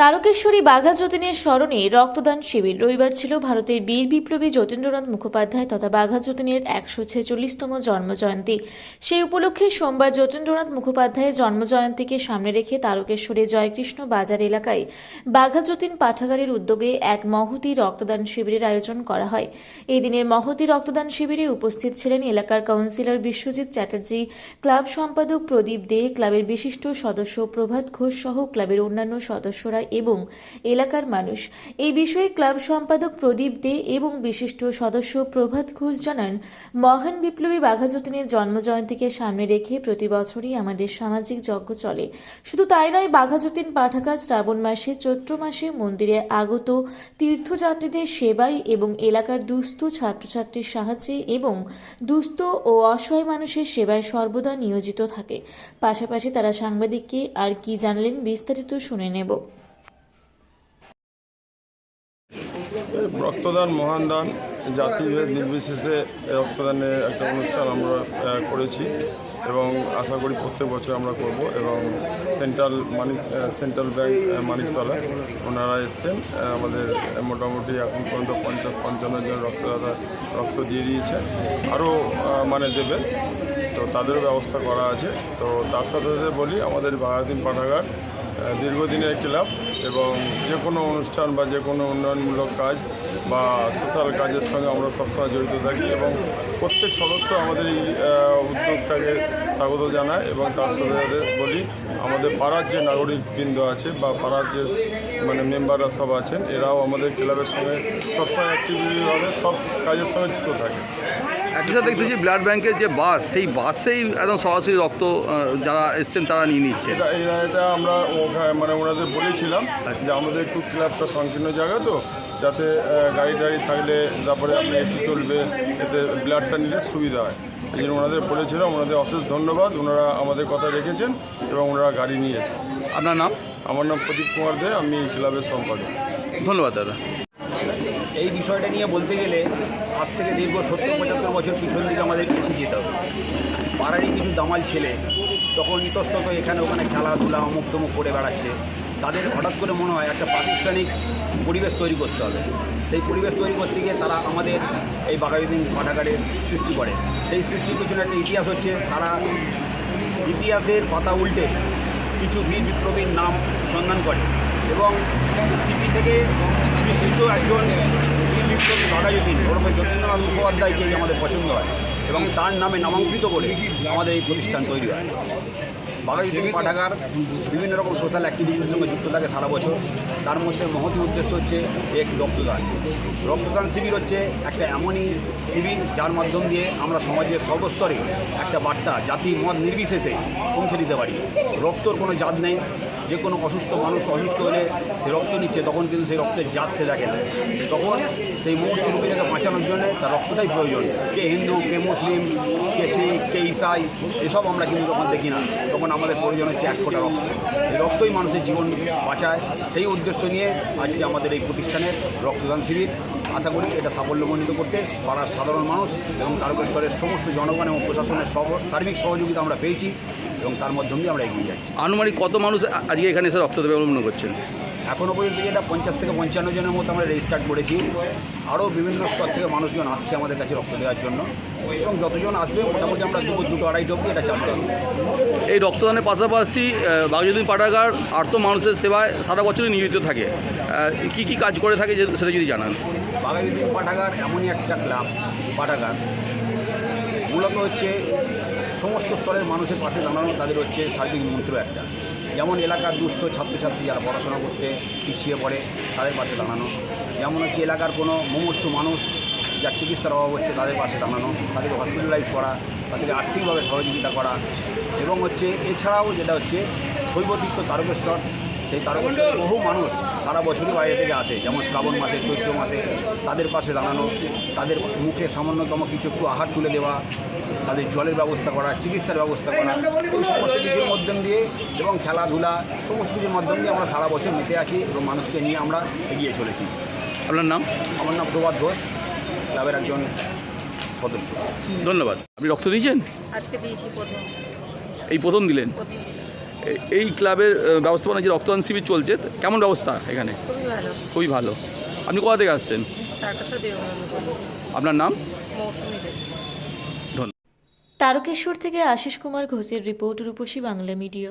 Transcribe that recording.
তারকেশ্বরী বাঘা যতীনের স্মরণে রক্তদান শিবির। রবিবার ছিল ভারতের বীর বিপ্লবী যতীন্দ্রনাথ মুখোপাধ্যায় তথা বাঘা যতীনের একশো ছেচল্লিশতম জন্মজয়ন্তী। সেই উপলক্ষে সোমবার যতীন্দ্রনাথ মুখোপাধ্যায়ের জন্মজয়ন্তীকে সামনে রেখে তারকেশ্বরী জয়কৃষ্ণ বাজার এলাকায় বাঘা যতীন পাঠাগারের উদ্যোগে এক মহতি রক্তদান শিবিরের আয়োজন করা হয়। এই দিনের মহতি রক্তদান শিবিরে উপস্থিত ছিলেন এলাকার কাউন্সিলর বিশ্বজিৎ চ্যাটার্জি, ক্লাব সম্পাদক প্রদীপ দে, ক্লাবের বিশিষ্ট সদস্য প্রভাত ঘোষ সহ ক্লাবের অন্যান্য সদস্যরা এবং এলাকার মানুষ। এই বিষয়ে ক্লাব সম্পাদক প্রদীপ দে এবং বিশিষ্ট সদস্য প্রভাত ঘোষ জানান, মহান বিপ্লবী বাঘাযতীনের জন্মজয়ন্তীকে সামনে রেখে প্রতি বছরই আমাদের সামাজিক যজ্ঞ চলে। শুধু তাই নয় বাঘাযতীন পাঠাগার শ্রাবণ মাসে, চৈত্র মাসে মন্দিরে আগত তীর্থযাত্রীদের সেবায় এবং এলাকার দুস্থ ছাত্রছাত্রীর সাহায্যে এবং দুস্থ ও অসহায় মানুষের সেবায় সর্বদা নিয়োজিত থাকে। পাশাপাশি তারা সাংবাদিককে আর কি জানালেন বিস্তারিত শুনে নেব। রক্তদান, মহান দান, জাতিভেদ নির্বিশেষে রক্তদানের একটা অনুষ্ঠান আমরা করেছি এবং আশা করি প্রত্যেক বছর আমরা করব এবং central Manik central bank Maniktala, ওনারা এসছেন আমাদের মোটামুটি এখন পর্যন্ত পঞ্চাশ, পঞ্চান্ন জন রক্তদাতা রক্ত দিয়ে দিয়েছে, আরও মানে দেবে, তো তাদেরও ব্যবস্থা করা আছে, তো তার সাথে সাথে বলি আমাদের বাহাদিন পাঠাগার দীর্ঘদিনের ক্লাব এবং যে কোনো অনুষ্ঠান বা যে কোনো উন্নয়নমূলক কাজ বা সোশ্যাল কাজের সঙ্গে আমরা সবসময় জড়িত থাকি এবং প্রত্যেক সদস্য আমাদের এই উদ্যোগটাকে স্বাগত জানায় এবং তার সাথে বলি, আমাদের পাড়ার যে নাগরিকবৃন্দ আছে বা পাড়ার যে মানে মেম্বাররা সব আছেন, এরাও আমাদের ক্লাবের সঙ্গে সবসময় অ্যাক্টিভিটিভাবে সব কাজের সঙ্গে যুক্ত থাকে। একই সাথে দেখতেছি ব্লাড ব্যাংকের যে বাস সেই বাসেই একদম সরাসরি রক্ত যারা এসছেন তারা নিয়ে নিচ্ছে এটা আমরা মানে ওনাদের বলেছিলাম যে আমাদের একটু ক্লাবটা সংকীর্ণ জায়গা তো যাতে গাড়ি টাড়ি থাকলে তারপরে আপনি এসি চলবে এতে ব্লাডটা নিলে সুবিধা হয়। এই জন্য ওনাদের বলেছিলাম ওনাদের অশেষ ধন্যবাদ ওনারা আমাদের কথা রেখেছেন এবং ওনারা গাড়ি নিয়ে এসেছেন। আপনার নাম? আমার নাম প্রদীপ কুমার দে আমি ক্লাবের সম্পাদক। ধন্যবাদ দাদা। এই বিষয়টা নিয়ে বলতে গেলে আজ থেকে দীর্ঘ সত্তর পঁচাত্তর বছর পিছন দিকে আমাদের এসে যেতে হবে। পাড়ারই কিছু দামাল ছেলে তখন ইতস্তত এখানে ওখানে খেলাধুলা অমুক তমুক করে বেড়াচ্ছে। তাদের হঠাৎ করে মনে হয় একটা প্রাতিষ্ঠানিক পরিবেশ তৈরি করতে হবে। সেই পরিবেশ তৈরি করতে গিয়ে তারা আমাদের এই বাঘাযতীন পাঠাগারের সৃষ্টি করে। সেই সৃষ্টির পিছনে একটা ইতিহাস হচ্ছে, তারা ইতিহাসের পাতা উল্টে কিছু বীর বিপ্লবীর নাম সন্ধান করে এবং সিপি থেকে বিশিষ্ট একজন বীর বিপ্লবী বাঘাযতীন ওরফে যতীন্দ্রনাথ মুখোপাধ্যায়কে আমাদের পছন্দ হয় এবং তার নামে নামাঙ্কিত করে আমাদের এই প্রতিষ্ঠান তৈরি হয়। বাঘাযতীন পাঠাগার, বিভিন্ন রকম সোশ্যাল অ্যাক্টিভিটির সঙ্গে যুক্ত থাকে সারা বছর। তার মধ্যে মহতি উদ্দেশ্য হচ্ছে এক রক্তদান। রক্তদান শিবির হচ্ছে একটা এমনই শিবির যার মাধ্যম দিয়ে আমরা সমাজের সর্বস্তরে একটা বার্তা, জাতি, মত নির্বিশেষে পৌঁছে দিতে পারি। রক্তর কোনো জাত নেই। যে কোনো অসুস্থ মানুষ অসুস্থ হলে সে রক্ত নিচ্ছে, তখন কিন্তু সেই রক্তের জাত সে দেখে না। তখন সেই মুহূর্ত রোগীটাকে বাঁচানোর জন্য তার রক্তটাই প্রয়োজন। কে হিন্দু, কে মুসলিম, কে শিখ, কে ইসাই, এসব আমরা কিন্তু তখন দেখি না। তখন আমাদের প্রয়োজন হচ্ছে এক ফোঁটা রক্ত। এই রক্তই মানুষের জীবন বাঁচায়। সেই উদ্দেশ্য নিয়ে আজকে আমাদের এই প্রতিষ্ঠানের রক্তদান শিবির। আশা করি এটা সাফল্যমণ্ডিত করতে পাড়ার সাধারণ মানুষ এবং তারকেশ্বরের সমস্ত জনগণ এবং প্রশাসনের সার্বিক সহযোগিতা আমরা পেয়েছি। এবং তার মাধ্যম দিয়ে আমরা এগিয়ে যাচ্ছি। আনুমানিক কত মানুষ আজকে এখানে এসে রক্ত দেবে বলে মনে করছেন? এখনও পর্যন্ত যেটা পঞ্চাশ থেকে পঞ্চান্ন জনের মতো আমরা রেজিস্টার্ড করেছি। আরও বিভিন্ন স্তর থেকে মানুষজন আসছে আমাদের কাছে রক্ত দেওয়ার জন্য। এবং যতজন আসবে মোটামুটি আমরা দুপুর দুটো আড়াইটা অবধি এটা চালু এই রক্তদানের পাশাপাশি বাঘযতীন পাঠাগার আর্ত মানুষের সেবায় সারা বছরই নিয়োজিত থাকে। কি কি কাজ করে থাকে যে- সেটা যদি জানান। বাঘাযতীন পাঠাগার এমনই একটা ক্লাব পাঠাগার মূলত হচ্ছে সমস্ত স্তরের মানুষের পাশে দাঁড়ানো তাদের হচ্ছে সার্বিক মন্ত্র একটা। যেমন এলাকার দুস্থ ছাত্রছাত্রী যারা পড়াশোনা করতে পিছিয়ে পড়ে, তাদের পাশে দাঁড়ানো। যেমন হচ্ছে এলাকার কোনো মুমূর্ষ মানুষ যার চিকিৎসার অভাব হচ্ছে, তাদের পাশে দাঁড়ানো। তাদেরকে হসপিটালাইজ করা, তাদেরকে আর্থিকভাবে সহযোগিতা করা। এবং হচ্ছে এছাড়াও যেটা হচ্ছে শৈবতীর্থ তারকেশ্বর সেই তারকেশ্বরে বহু মানুষ সারা বছরই বাইরে থেকে আসে যেমন শ্রাবণ মাসে চৈত্র মাসে তাদের পাশে দাঁড়ানো তাদের মুখে সামান্যতম কিছু একটু আহার তুলে দেওয়া তাদের জলের ব্যবস্থা করা চিকিৎসার ব্যবস্থা করা এই সমস্ত কিছুর মাধ্যম দিয়ে এবং খেলাধুলা সমস্ত কিছুর মাধ্যম দিয়ে আমরা সারা বছর মেতে আছি এবং মানুষকে নিয়ে আমরা এগিয়ে চলেছি। আপনার নাম? আমার নাম প্রভাত ঘোষ ক্লাবের একজন সদস্য। ধন্যবাদ। আপনি রক্ত দিয়েছেন? আজকে দিয়েছি প্রথম। এই প্রথম দিলেন? এই ক্লাবের ব্যবস্থাপনা যে রক্তদান শিবির চলছে কেমন ব্যবস্থা এখানে? খুবই ভালো। আপনি কোথা থেকে আসছেন? আপনার নাম? মৌসুমি তারকেশ্বর থেকে আশিস কুমার ঘোষের রিপোর্ট রূপসী বাংলা মিডিয়া।